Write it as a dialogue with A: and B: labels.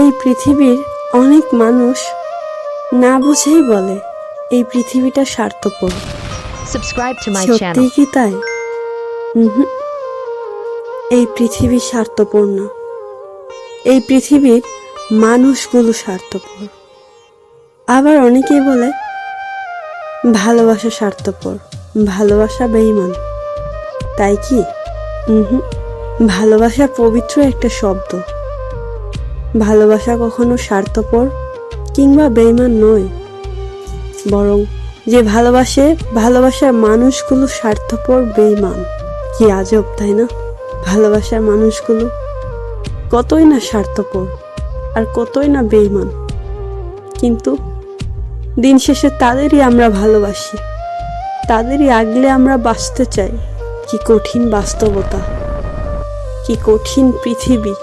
A: এই পৃথিবীর অনেক মানুষ না বুঝেই বলে এই পৃথিবীটা স্বার্থপর।
B: Subscribe to my
A: সত্যি কি তাই? এই পৃথিবী স্বার্থপর না। এই পৃথিবীর মানুষগুলো স্বার্থপর। আবার অনেকেই বলে ভালোবাসা স্বার্থপর ভালোবাসা বেইমান তাই কি। ভালোবাসা পবিত্র একটা শব্দ। ভালোবাসা কখনো স্বার্থপর কিংবা বেইমান নয়। বরং যে ভালোবাসে, ভালোবাসার মানুষগুলো স্বার্থপর বেইমান কি আজব, তাই না? ভালোবাসার মানুষগুলো কতই না স্বার্থপর আর কতই না বেইমান কিন্তু দিন শেষে তাদেরই আমরা ভালোবাসি। তাদেরই আগলে আমরা বাঁচতে চাই। কি কঠিন বাস্তবতা, কি কঠিন পৃথিবী।